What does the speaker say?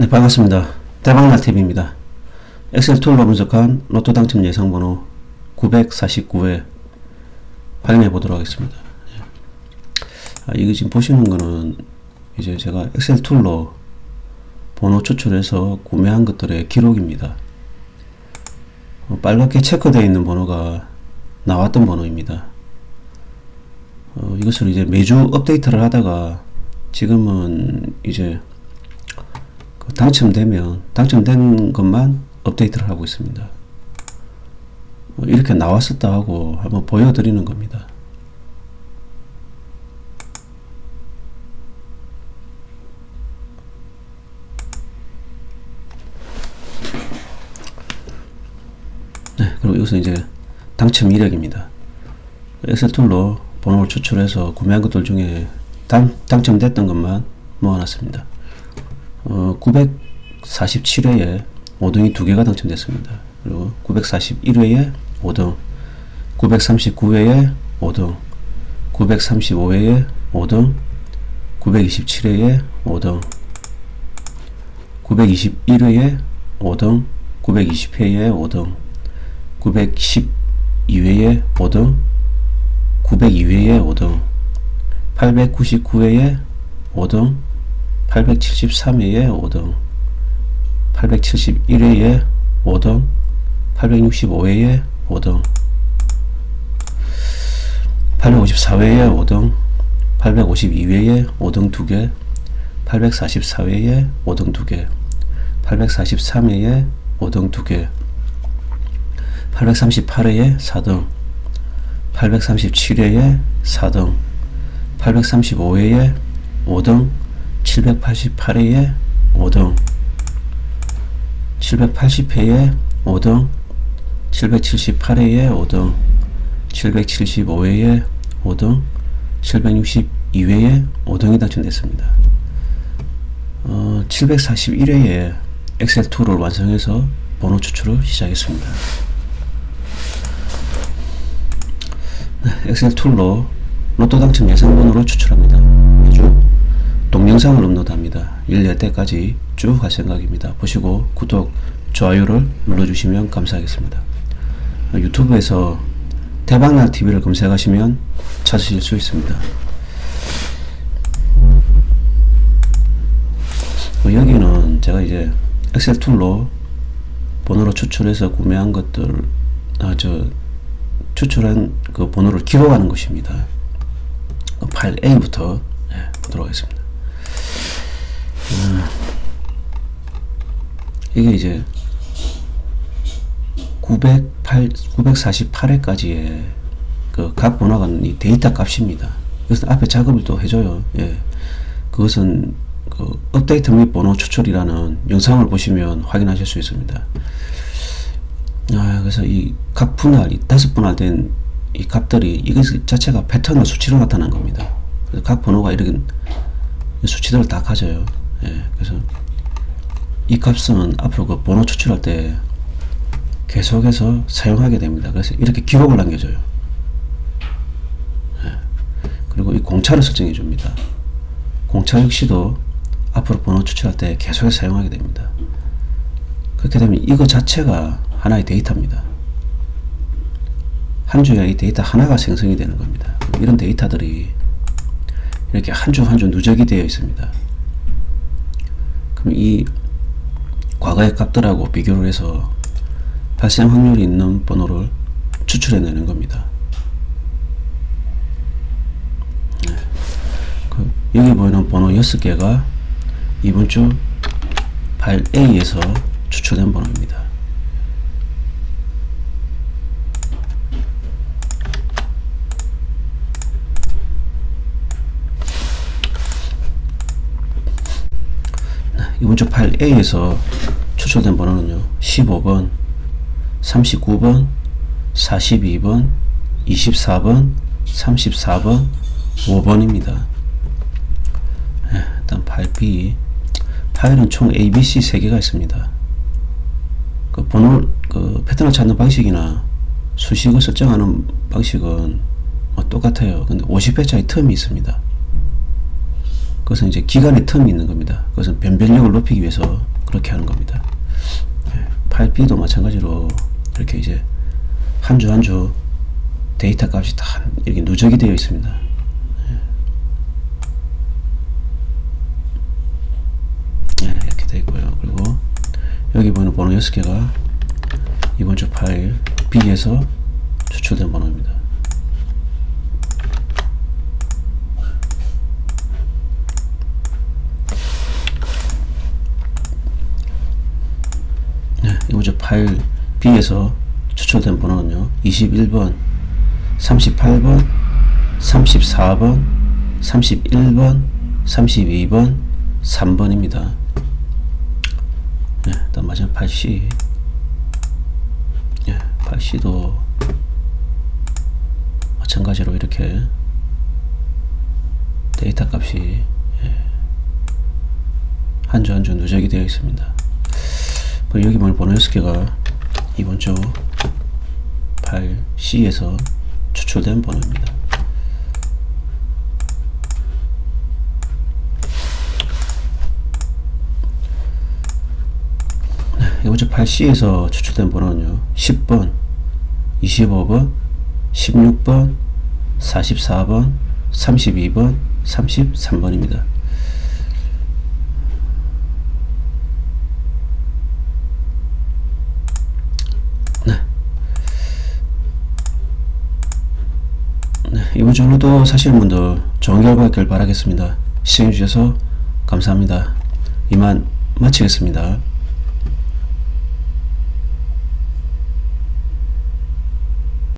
네, 반갑습니다. 대박날TV입니다. 엑셀 툴로 분석한 로또 당첨 예상 번호 949회 확인해 보도록 하겠습니다. 예. 아, 이거 지금 보시는 거는 이제 제가 엑셀 툴로 번호 추출해서 구매한 것들의 기록입니다. 어, 빨갛게 체크되어 있는 번호가 나왔던 번호입니다. 어, 이것을 이제 매주 업데이트를 하다가 지금은 이제 그 당첨되면 당첨된 것만 업데이트를 하고 있습니다. 어, 이렇게 나왔었다 하고 한번 보여드리는 겁니다. 네, 그리고 이것은 이제 당첨 이력입니다. 엑셀 툴로 번호를 추출해서 구매한 것들 중에 당, 당첨됐던 것만 모아놨습니다. 어, 947회에 5등이 두 개가 당첨됐습니다. 그리고 941회에 5등, 939회에 5등, 935회에 5등, 927회에 5등, 921회에 5등, 920회에 5등, 912회에 5등, 902회에 5등, 899회에 5등, 873회에 5등, 871회에 5등, 865회에 5등, 854회에 5등, 852회에 5등 2개, 844회에 5등 2개, 843회에 5등 2개, 838회에 4등, 837회에 4등, 835회에 5등, 788회에 5등, 780회에 5등, 778회에 5등, 775회에 5등, 762회에 5등이 당첨됐습니다. 어, 741회에 엑셀2를 완성해서 번호 추출을 시작했습니다. 네, 엑셀 툴로 로또 당첨 예상 번호를 추출합니다. 매주 동영상을 업로드합니다. 1년 때까지 쭉 할 생각입니다. 보시고 구독, 좋아요를 눌러주시면 감사하겠습니다. 어, 유튜브에서 대박날 TV를 검색하시면 찾으실 수 있습니다. 어, 여기는 제가 이제 엑셀 툴로 번호로 추출해서 구매한 것들, 아, 저, 추출한 그 번호를 기록하는 것입니다. 그 파일 A부터 네, 보도록 하겠습니다. 이게 이제 908, 948회까지의 그 각 번호가 이 데이터 값입니다. 그래서 앞에 작업을 또 해줘요. 예. 그것은 그 업데이트 및 번호 추출이라는 영상을 보시면 확인하실 수 있습니다. 아, 그래서 이 각 분할, 이 다섯 분할 된 이 값들이 이것 자체가 패턴을 수치로 나타난 겁니다. 각 번호가 이렇게 수치들을 다 가져요. 예, 그래서 이 값은 앞으로 그 번호 추출할 때 계속해서 사용하게 됩니다. 그래서 이렇게 기록을 남겨줘요. 예, 그리고 이 공차를 설정해 줍니다. 공차 역시도 앞으로 번호 추출할 때 계속해서 사용하게 됩니다. 그렇게 되면 이거 자체가 하나의 데이터입니다. 한 주에 이 데이터 하나가 생성이 되는 겁니다. 이런 데이터들이 이렇게 한 주 한 주 누적이 되어 있습니다. 그럼 이 과거의 값들하고 비교를 해서 발생 확률이 있는 번호를 추출해내는 겁니다. 네. 그 여기 보이는 번호 6개가 이번 주 파일 A에서 추출된 번호입니다. 이번 주 파일 A에서 추출된 번호는요. 15번, 39번, 42번, 24번, 34번, 5번입니다. 일단 B. 파일은 총 ABC 3개가 있습니다. 그 번호, 그 패턴을 찾는 방식이나 수식을 설정하는 방식은 뭐 똑같아요. 근데 50회짜리 텀이 있습니다. 그것은 이제 기간의 텀이 있는 겁니다. 그것은 변별력을 높이기 위해서 그렇게 하는 겁니다. 예, 파일 B도 마찬가지로 이렇게 이제 한 주 한 주 데이터 값이 다 이렇게 누적이 되어 있습니다. 예, 이렇게 되어 있고요. 그리고 여기 보이는 번호 6개가 이번 주 파일 B에서 추출된 번호입니다. 네, 이번 주 파일 B에서 추출된 번호는요. 21번, 38번, 34번, 31번, 32번, 3번입니다. 네, 일단 마지막 8C. 예, 8C도 마찬가지로 이렇게 데이터 값이 한주 한주 누적이 되어 있습니다. 여기 보면 번호 6개가 이번 주 파일 C에서 추출된 번호입니다. 네, 이번 주 파일 C에서 추출된 번호는요. 10번, 25번, 16번, 44번, 32번, 33번입니다. 네, 이번 주 오늘도 사시는 분들 좋은 결과 있길 바라겠습니다. 시청해주셔서 감사합니다. 이만 마치겠습니다.